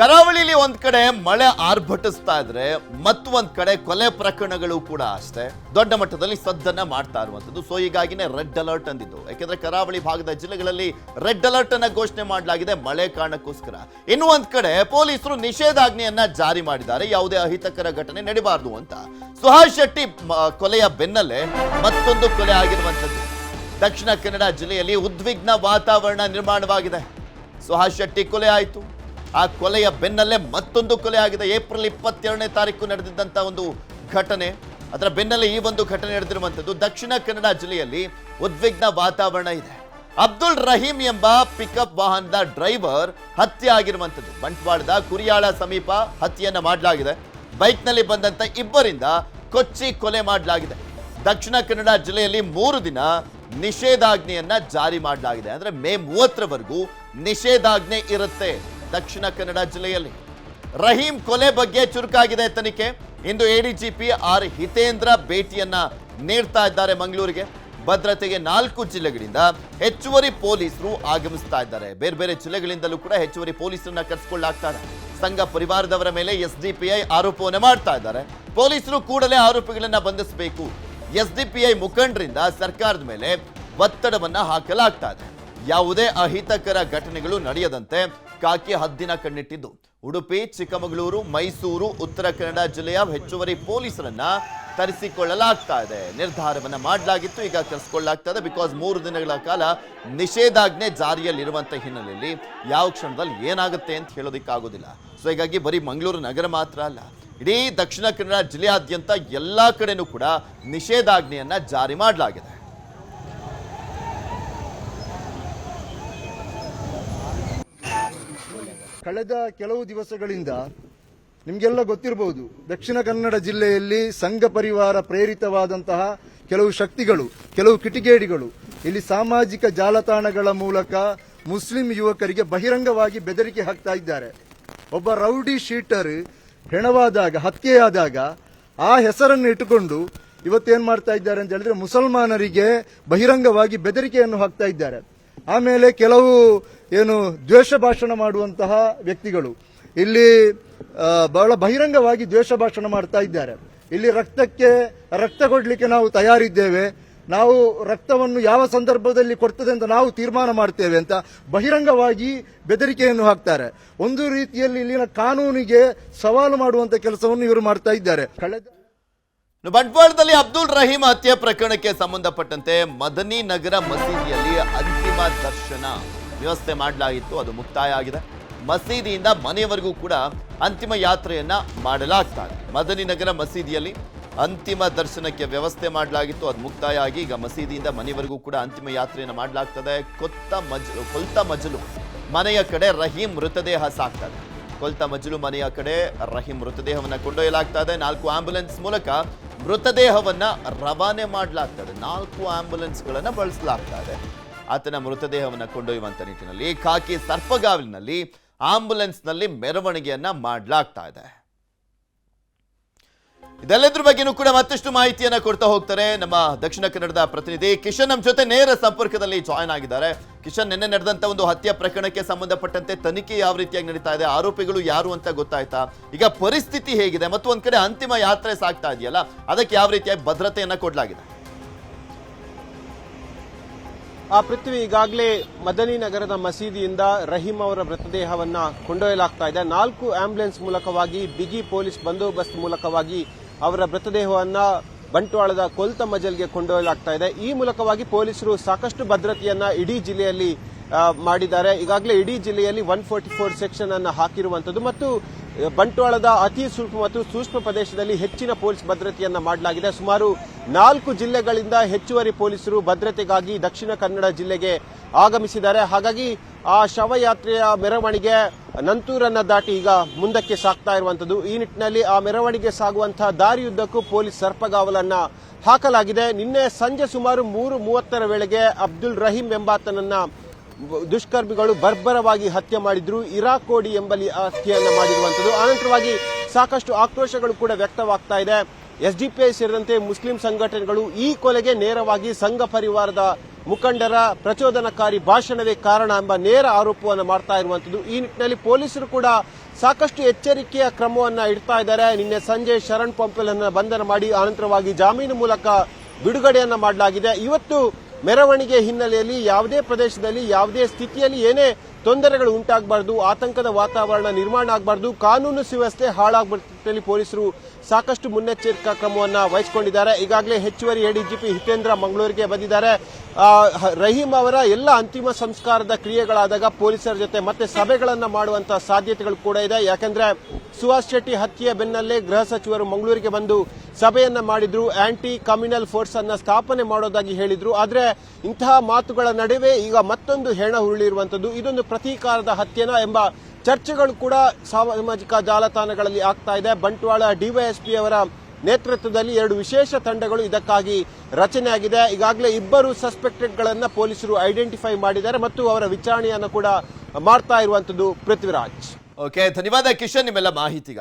ಕರಾವಳಿಲಿ ಒಂದ್ ಕಡೆ ಮಳೆ ಆರ್ಭಟಿಸ್ತಾ ಇದ್ರೆ ಮತ್ತೊಂದ್ ಕಡೆ ಕೊಲೆ ಪ್ರಕರಣಗಳು ಕೂಡ ಅಷ್ಟೇ. ದೊಡ್ಡ ಮಟ್ಟದಲ್ಲಿ ಸದ್ದನ್ನ ಮಾಡ್ತಾ ಇರುವಂತದ್ದು ಸೊ ಹೀಗಾಗಿನೇ ರೆಡ್ ಅಲರ್ಟ್ ಅಂದಿದ್ದು. ಯಾಕೆಂದ್ರೆ ಕರಾವಳಿ ಭಾಗದ ಜಿಲ್ಲೆಗಳಲ್ಲಿ ರೆಡ್ ಅಲರ್ಟ್ ಅನ್ನ ಘೋಷಣೆ ಮಾಡಲಾಗಿದೆ ಮಳೆ ಕಾರಣಕ್ಕೋಸ್ಕರ. ಇನ್ನು ಒಂದ್ ಕಡೆ ಪೊಲೀಸರು ನಿಷೇಧಾಜ್ಞೆಯನ್ನ ಜಾರಿ ಮಾಡಿದ್ದಾರೆ. ಯಾವುದೇ ಅಹಿತಕರ ಘಟನೆ ನಡೀಬಾರದು ಅಂತ. ಸುಹಾಸ್ ಶೆಟ್ಟಿ ಕೊಲೆಯ ಬೆನ್ನಲ್ಲೇ ಮತ್ತೊಂದು ಕೊಲೆ ಆಗಿರುವಂತದ್ದು ದಕ್ಷಿಣ ಕನ್ನಡ ಜಿಲ್ಲೆಯಲ್ಲಿ ಉದ್ವಿಗ್ನ ವಾತಾವರಣ ನಿರ್ಮಾಣವಾಗಿದೆ. ಸುಹಾಸ್ ಶೆಟ್ಟಿ ಕೊಲೆ ಆಯಿತು. ಆ ಕೊಲೆಯ ಬೆನ್ನಲ್ಲೇ ಮತ್ತೊಂದು ಕೊಲೆ ಆಗಿದೆ. ಏಪ್ರಿಲ್ ಇಪ್ಪತ್ತೆರಡನೇ ತಾರೀಕು ನಡೆದಿದ್ದಂಥ ಒಂದು ಘಟನೆ. ಅದರ ಬೆನ್ನಲ್ಲೇ ಈ ಒಂದು ಘಟನೆ ನಡೆದಿರುವಂಥದ್ದು. ದಕ್ಷಿಣ ಕನ್ನಡ ಜಿಲ್ಲೆಯಲ್ಲಿ ಉದ್ವಿಗ್ನ ವಾತಾವರಣ ಇದೆ. ಅಬ್ದುಲ್ ರಹೀಂ ಎಂಬ ಪಿಕಪ್ ವಾಹನದ ಡ್ರೈವರ್ ಹತ್ಯೆ ಆಗಿರುವಂಥದ್ದು. ಬಂಟ್ವಾಳದ ಕುರಿಯಾಳ ಸಮೀಪ ಹತ್ಯೆಯನ್ನ ಮಾಡಲಾಗಿದೆ. ಬೈಕ್ನಲ್ಲಿ ಬಂದಂತ ಇಬ್ಬರಿಂದ ಕೊಚ್ಚಿ ಕೊಲೆ ಮಾಡಲಾಗಿದೆ. ದಕ್ಷಿಣ ಕನ್ನಡ ಜಿಲ್ಲೆಯಲ್ಲಿ ಮೂರು ದಿನ ನಿಷೇಧಾಜ್ಞೆಯನ್ನ ಜಾರಿ ಮಾಡಲಾಗಿದೆ. ಅಂದ್ರೆ ಮೇ ಮೂವತ್ತರವರೆಗೂ ನಿಷೇಧಾಜ್ಞೆ ಇರುತ್ತೆ. ದಕ್ಷಿಣ ಕನ್ನಡ ಜಿಲ್ಲೆಯಲ್ಲಿ. ರಹೀಂ ಕೊಲೆ ಬಗ್ಗೆ ಚುರುಕಾಗಿದೆ ತನಿಖೆ. ಇಂದು ಎಡಿಜಿಪಿ ಆರ್ ಹಿತೇಂದ್ರ ಭೇಟಿಯನ್ನ ನೀಡ್ತಾ ಇದ್ದಾರೆ ಮಂಗಳೂರಿಗೆ. ಭದ್ರತೆಗೆ ನಾಲ್ಕು ಜಿಲ್ಲೆಗಳಿಂದ ಹೆಚ್ಚುವರಿ ಪೊಲೀಸರು ಆಗಮಿಸ್ತಾ ಇದ್ದಾರೆ. ಬೇರೆ ಬೇರೆ ಜಿಲ್ಲೆಗಳಿಂದಲೂ ಕೂಡ ಹೆಚ್ಚುವರಿ ಪೊಲೀಸರನ್ನ ಕರೆಸಿಕೊಳ್ಳಾಗ್ತಾರೆ ಸಂಘ ಪರಿವಾರದವರ ಮೇಲೆ ಎಸ್ ಡಿ ಪಿ ಐ ಆರೋಪವನ್ನು ಮಾಡ್ತಾ ಇದ್ದಾರೆ. ಪೊಲೀಸರು ಕೂಡಲೇ ಆರೋಪಿಗಳನ್ನ ಬಂಧಿಸಬೇಕು. ಐ ಮುಖಂಡರಿಂದ ಸರ್ಕಾರದ ಮೇಲೆ ಒತ್ತಡವನ್ನ ಹಾಕಲಾಗ್ತಾ ಇದೆ. ಯಾವುದೇ ಅಹಿತಕರ ಘಟನೆಗಳು ನಡೆಯದಂತೆ ಕಾಕಿ ಹದ್ದಿನ ಕಣ್ಣಿಟ್ಟಿದ್ದು. ಉಡುಪಿ, ಚಿಕ್ಕಮಗಳೂರು, ಮೈಸೂರು, ಉತ್ತರ ಕನ್ನಡ ಜಿಲ್ಲೆಯ ಹೆಚ್ಚುವರಿ ಪೊಲೀಸರನ್ನ ತರಿಸಿಕೊಳ್ಳಲಾಗ್ತಾ ಇದೆ. ನಿರ್ಧಾರವನ್ನ ಮಾಡಲಾಗಿತ್ತು, ಈಗ ಕರೆಸಿಕೊಳ್ಳಲಾಗ್ತಾ ಇದೆ. ಬಿಕಾಸ್ ಮೂರು ದಿನಗಳ ಕಾಲ ನಿಷೇಧಾಜ್ಞೆ ಜಾರಿಯಲ್ಲಿರುವಂಥ ಹಿನ್ನೆಲೆಯಲ್ಲಿ ಯಾವ ಕ್ಷಣದಲ್ಲಿ ಏನಾಗುತ್ತೆ ಅಂತ ಹೇಳೋದಕ್ಕಾಗೋದಿಲ್ಲ. ಸೊ ಹೀಗಾಗಿ ಬರೀ ಮಂಗಳೂರು ನಗರ ಮಾತ್ರ ಅಲ್ಲ, ಇಡೀ ದಕ್ಷಿಣ ಕನ್ನಡ ಜಿಲ್ಲೆಯಾದ್ಯಂತ ಎಲ್ಲಾ ಕಡೆನೂ ಕೂಡ ನಿಷೇಧಾಜ್ಞೆಯನ್ನ ಜಾರಿ ಮಾಡಲಾಗಿದೆ. ಕಳೆದ ಕೆಲವು ದಿವಸಗಳಿಂದ ನಿಮಗೆಲ್ಲ ಗೊತ್ತಿರಬಹುದು ದಕ್ಷಿಣ ಕನ್ನಡ ಜಿಲ್ಲೆಯಲ್ಲಿ ಸಂಘ ಪರಿವಾರ ಪ್ರೇರಿತವಾದಂತಹ ಕೆಲವು ಶಕ್ತಿಗಳು, ಕೆಲವು ಕಿಟಿಗೇಡಿಗಳು ಇಲ್ಲಿ ಸಾಮಾಜಿಕ ಜಾಲತಾಣಗಳ ಮೂಲಕ ಮುಸ್ಲಿಂ ಯುವಕರಿಗೆ ಬಹಿರಂಗವಾಗಿ ಬೆದರಿಕೆ ಹಾಕ್ತಾ ಇದ್ದಾರೆ. ಒಬ್ಬ ರೌಡಿ ಶೀಟರ್ ಹೆಣವಾದಾಗ, ಹತ್ಯೆಯಾದಾಗ ಆ ಹೆಸರನ್ನು ಇಟ್ಟುಕೊಂಡು ಇವತ್ತೇನು ಮಾಡ್ತಾ ಇದ್ದಾರೆ ಅಂತ ಹೇಳಿದ್ರೆ ಮುಸಲ್ಮಾನರಿಗೆ ಬಹಿರಂಗವಾಗಿ ಬೆದರಿಕೆಯನ್ನು ಹಾಕ್ತಾ ಇದ್ದಾರೆ. ಆಮೇಲೆ ಕೆಲವು ಏನು ದ್ವೇಷ ಭಾಷಣ ಮಾಡುವಂತಹ ವ್ಯಕ್ತಿಗಳು. ಇಲ್ಲಿ ಬಹಳ ಬಹಿರಂಗವಾಗಿ ದ್ವೇಷ ಭಾಷಣ ಮಾಡ್ತಾ ಇದ್ದಾರೆ. ಇಲ್ಲಿ ರಕ್ತಕ್ಕೆ, ರಕ್ತ ಕೊಡಲಿಕ್ಕೆ ನಾವು ತಯಾರಿದ್ದೇವೆ. ನಾವು ರಕ್ತವನ್ನು ಯಾವ ಸಂದರ್ಭದಲ್ಲಿ ಕೊಡ್ತದೆ ಅಂತ ನಾವು ತೀರ್ಮಾನ ಮಾಡ್ತೇವೆ ಅಂತ ಬಹಿರಂಗವಾಗಿ ಬೆದರಿಕೆಯನ್ನು ಹಾಕ್ತಾರೆ. ಒಂದು ರೀತಿಯಲ್ಲಿ ಇಲ್ಲಿನ ಕಾನೂನಿಗೆ ಸವಾಲು ಮಾಡುವಂತ ಕೆಲಸವನ್ನು ಇವರು ಮಾಡ್ತಾ ಇದ್ದಾರೆ. ಕಳೆದ ಬಂಟ್ವಾಳದಲ್ಲಿ ಅಬ್ದುಲ್ ರಹೀಂ ಹತ್ಯೆ ಪ್ರಕರಣಕ್ಕೆ ಸಂಬಂಧಪಟ್ಟಂತೆ ಮದನಿ ನಗರ ಮಸೀದಿಯಲ್ಲಿ ಅಂತಿಮ ದರ್ಶನ. ವ್ಯವಸ್ಥೆ ಮಾಡಲಾಗಿತ್ತು, ಅದು ಮುಕ್ತಾಯ ಆಗಿದೆ. ಮಸೀದಿಯಿಂದ ಮನೆಯವರೆಗೂ ಕೂಡ ಅಂತಿಮ ಯಾತ್ರೆಯನ್ನು ಮಾಡಲಾಗ್ತಾ ಇದೆ ಮದನಿ ನಗರ ಮಸೀದಿಯಲ್ಲಿ ಅಂತಿಮ ದರ್ಶನಕ್ಕೆ ವ್ಯವಸ್ಥೆ ಮಾಡಲಾಗಿತ್ತು, ಅದು ಮುಕ್ತಾಯ ಆಗಿ ಈಗ ಮಸೀದಿಯಿಂದ ಮನೆಯವರೆಗೂ ಕೂಡ ಅಂತಿಮ ಯಾತ್ರೆಯನ್ನು ಮಾಡಲಾಗ್ತದೆ. ಕೊತ್ತ ಮಜಲು ಕೊಲ್ತ ಮಜಲು ಮನೆಯ ಕಡೆ ರಹೀಂ ಮೃತದೇಹ ಸಾಕ್ತದೆ. ಕೊಲ್ತ ಮಜಲು ಮನೆಯ ಕಡೆ ರಹೀಂ ಮೃತದೇಹವನ್ನು ಕೊಂಡೊಯ್ಯಲಾಗ್ತಾ ಇದೆ ನಾಲ್ಕು ಆಂಬ್ಯುಲೆನ್ಸ್ ಮೂಲಕ ಮೃತದೇಹವನ್ನು ರವಾನೆ ಮಾಡಲಾಗ್ತದೆ. ನಾಲ್ಕು ಆಂಬ್ಯುಲೆನ್ಸ್ಗಳನ್ನು ಬಳಸಲಾಗ್ತಾ ಇದೆ ಆತನ ಮೃತದೇಹವನ್ನು ಕೊಂಡೊಯ್ಯುವಂಥ ನಿಟ್ಟಿನಲ್ಲಿ ಖಾಕಿ ಸರ್ಪಗಾವಲಿನಲ್ಲಿ ಆಂಬ್ಯುಲೆನ್ಸ್ನಲ್ಲಿ ಮೆರವಣಿಗೆಯನ್ನ ಮಾಡಲಾಗ್ತಾ ಇದೆ. ಇದೆಲ್ಲದ್ರ ಬಗ್ಗೆನೂ ಕೂಡ ಮತ್ತಷ್ಟು ಮಾಹಿತಿಯನ್ನ ಕೊಡ್ತಾ ಹೋಗ್ತಾರೆ. ನಮ್ಮ ದಕ್ಷಿಣ ಕನ್ನಡದ ಪ್ರತಿನಿಧಿ ಕಿಶನ್ ನಮ್ಮ ಜೊತೆ ನೇರ ಸಂಪರ್ಕದಲ್ಲಿ ಜಾಯ್ನ್ ಆಗಿದ್ದಾರೆ. ಕಿಶನ್, ನಿನ್ನೆ ನಡೆದಂತ ಒಂದು ಹತ್ಯೆ ಪ್ರಕರಣಕ್ಕೆ ಸಂಬಂಧಪಟ್ಟಂತೆ ತನಿಖೆ ಯಾವ ರೀತಿಯಾಗಿ ನಡೀತಾ ಇದೆ, ಆರೋಪಿಗಳು ಯಾರು ಅಂತ ಗೊತ್ತಾಯ್ತಾ? ಈಗ ಪರಿಸ್ಥಿತಿ ಹೇಗಿದೆ ಮತ್ತು ಒಂದ್ ಕಡೆ ಅಂತಿಮ ಯಾತ್ರೆ ಸಾಗ್ತಾ ಇದೆಯಲ್ಲ, ಅದಕ್ಕೆ ಯಾವ ರೀತಿಯಾಗಿ ಭದ್ರತೆಯನ್ನ ಕೊಡಲಾಗಿದೆ? ಆ ಪೃಥ್ವಿ ಈಗಾಗಲೇ ಮದನಿ ನಗರದ ಮಸೀದಿಯಿಂದ ರಹೀಂ ಅವರ ಮೃತದೇಹವನ್ನ ಕೊಂಡೊಯ್ಯಲಾಗ್ತಾ ಇದೆ. ನಾಲ್ಕು ಆಂಬ್ಯುಲೆನ್ಸ್ ಮೂಲಕವಾಗಿ, ಬಿಗಿ ಪೊಲೀಸ್ ಬಂದೋಬಸ್ತ್ ಮೂಲಕವಾಗಿ ಅವರ ಮೃತದೇಹವನ್ನ ಬಂಟ್ವಾಳದ ಕೊಲ್ತ ಮಜಲ್ಗೆ ಕೊಂಡೊಯ್ಯಲಾಗ್ತಾ ಇದೆ. ಈ ಮೂಲಕವಾಗಿ ಪೊಲೀಸರು ಸಾಕಷ್ಟು ಭದ್ರತೆಯನ್ನ ಇಡೀ ಜಿಲ್ಲೆಯಲ್ಲಿ ಮಾಡಿದ್ದಾರೆ. ಈಗಾಗಲೇ ಇಡೀ ಜಿಲ್ಲೆಯಲ್ಲಿ ಒನ್ ಫೋರ್ಟಿ ಫೋರ್ ಸೆಕ್ಷನ್ ಅನ್ನು ಹಾಕಿರುವಂತದ್ದು. ಮತ್ತು ಬಂಟ್ವಾಳದ ಅತಿ ಸೂಕ್ಷ್ಮ ಮತ್ತು ಸೂಕ್ಷ್ಮ ಪ್ರದೇಶದಲ್ಲಿ ಹೆಚ್ಚಿನ ಪೊಲೀಸ್ ಭದ್ರತೆಯನ್ನ ಮಾಡಲಾಗಿದೆ. ಸುಮಾರು ನಾಲ್ಕು ಜಿಲ್ಲೆಗಳಿಂದ ಹೆಚ್ಚುವರಿ ಪೊಲೀಸರು ಭದ್ರತೆಗಾಗಿ ದಕ್ಷಿಣ ಕನ್ನಡ ಜಿಲ್ಲೆಗೆ ಆಗಮಿಸಿದ್ದಾರೆ. ಹಾಗಾಗಿ ಆ ಶವಯಾತ್ರೆಯ ಮೆರವಣಿಗೆ ನಂತೂರನ್ನ ದಾಟಿ ಈಗ ಮುಂದಕ್ಕೆ ಸಾಗ್ತಾ ಇರುವಂತದ್ದು. ಈ ನಿಟ್ಟಿನಲ್ಲಿ ಆ ಮೆರವಣಿಗೆ ಸಾಗುವಂತಹ ದಾರಿಯುದ್ದಕ್ಕೂ ಪೊಲೀಸ್ ಸರ್ಪಗಾವಲನ್ನ ಹಾಕಲಾಗಿದೆ. ನಿನ್ನೆ ಸಂಜೆ ಸುಮಾರು ಮೂರು ಮೂವತ್ತರ ವೇಳೆಗೆ ಅಬ್ದುಲ್ ರಹೀಂ ಎಂಬಾತನನ್ನ ದುಷ್ಕರ್ಮಿಗಳು ಬರ್ಬರವಾಗಿ ಹತ್ಯೆ ಮಾಡಿದ್ರು. ಇರಾಕೋಡಿ ಎಂಬಲ್ಲಿ ಹತ್ಯೆಯನ್ನು ಮಾಡಿರುವಂತದ್ದು ಆನಂತರವಾಗಿ ಸಾಕಷ್ಟು ಆಕ್ರೋಶಗಳು ಕೂಡ ವ್ಯಕ್ತವಾಗ್ತಾ ಇದೆ. ಎಸ್ಡಿಪಿಐ ಸೇರಿದಂತೆ ಮುಸ್ಲಿಂ ಸಂಘಟನೆಗಳು ಈ ಕೊಲೆಗೆ ನೇರವಾಗಿ ಸಂಘ ಪರಿವಾರದ ಮುಖಂಡರ ಪ್ರಚೋದನಕಾರಿ ಭಾಷಣವೇ ಕಾರಣ ಎಂಬ ನೇರ ಆರೋಪವನ್ನು ಮಾಡ್ತಾ ಇರುವಂತದ್ದು ಈ ನಿಟ್ಟಿನಲ್ಲಿ ಪೊಲೀಸರು ಕೂಡ ಸಾಕಷ್ಟು ಎಚ್ಚರಿಕೆಯ ಕ್ರಮವನ್ನ ಇಡ್ತಾ ಇದ್ದಾರೆ. ನಿನ್ನೆ ಸಂಜೆ ಶರಣ್ ಪಂಪಲ್ ಬಂಧನ ಮಾಡಿ ಅನಂತರವಾಗಿ ಜಾಮೀನು ಮೂಲಕ ಬಿಡುಗಡೆಯನ್ನ ಮಾಡಲಾಗಿದೆ. ಇವತ್ತು ಮೆರವಣಿಗೆ ಹಿನ್ನೆಲೆಯಲ್ಲಿ ಯಾವುದೇ ಪ್ರದೇಶದಲ್ಲಿ ಯಾವುದೇ ಸ್ಥಿತಿಯಲ್ಲಿ ಏನೇ ತೊಂದರೆಗಳು ಉಂಟಾಗಬಾರದು, ಆತಂಕದ ವಾತಾವರಣ ನಿರ್ಮಾಣ ಆಗಬಾರದು, ಕಾನೂನು ಸುವ್ಯವಸ್ಥೆ ಹಾಳಾಗಬಾರ್ದು ಪೊಲೀಸರು ಸಾಕಷ್ಟು ಮುನ್ನೆಚ್ಚರಿಕಾ ಕ್ರಮವನ್ನು ವಹಿಸಿಕೊಂಡಿದ್ದಾರೆ. ಈಗಾಗಲೇ ಹೆಚ್ಚುವರಿ ಎಡಿಜಿಪಿ ಹಿತೇಂದ್ರ ಮಂಗಳೂರಿಗೆ ಬಂದಿದ್ದಾರೆ. ರಹೀಂ ಅವರ ಎಲ್ಲ ಅಂತಿಮ ಸಂಸ್ಕಾರದ ಕ್ರಿಯೆಗಳಾದಾಗ ಪೊಲೀಸರ ಜೊತೆ ಮತ್ತೆ ಸಭೆಗಳನ್ನು ಮಾಡುವಂತಹ ಸಾಧ್ಯತೆಗಳು ಕೂಡ ಇದೆ. ಯಾಕೆಂದ್ರೆ ಸುಹಾಸ್ ಶೆಟ್ಟಿ ಹತ್ಯೆಯ ಬೆನ್ನಲ್ಲೇ ಗೃಹ ಸಚಿವರು ಮಂಗಳೂರಿಗೆ ಬಂದು ಸಭೆಯನ್ನ ಮಾಡಿದ್ರು ಆಂಟಿ ಕಮ್ಯುನಲ್ ಫೋರ್ಸ್ ಅನ್ನ ಸ್ಥಾಪನೆ ಮಾಡೋದಾಗಿ ಹೇಳಿದ್ರು. ಆದ್ರೆ ಇಂತಹ ಮಾತುಗಳ ನಡುವೆ ಈಗ ಮತ್ತೊಂದು ಹೆಣ ಹುರುಳಿರುವಂತದ್ದು ಇದೊಂದು ಪ್ರತೀಕಾರದ ಹತ್ಯೆನ ಎಂಬ ಚರ್ಚೆಗಳು ಕೂಡ ಸಾಮಾಜಿಕ ಜಾಲತಾಣಗಳಲ್ಲಿ ಆಗ್ತಾ ಇದೆ. ಬಂಟ್ವಾಳ ಡಿವೈಎಸ್ಪಿ ಅವರ ನೇತೃತ್ವದಲ್ಲಿ ಎರಡು ವಿಶೇಷ ತಂಡಗಳು ಇದಕ್ಕಾಗಿ ರಚನೆಯಾಗಿದೆ. ಈಗಾಗಲೇ ಇಬ್ಬರು ಸಸ್ಪೆಕ್ಟೆಡ್ ಗಳನ್ನ ಪೊಲೀಸರು ಐಡೆಂಟಿಫೈ ಮಾಡಿದ್ದಾರೆ ಮತ್ತು ಅವರ ವಿಚಾರಣೆಯನ್ನು ಕೂಡ ಮಾಡ್ತಾ ಇರುವಂತದ್ದು ಪೃಥ್ವಿರಾಜ್. ಓಕೆ, ಧನ್ಯವಾದ ಕಿಶನ್, ನಿಮ್ಮೆಲ್ಲ ಮಾಹಿತಿಗಾಗಿ.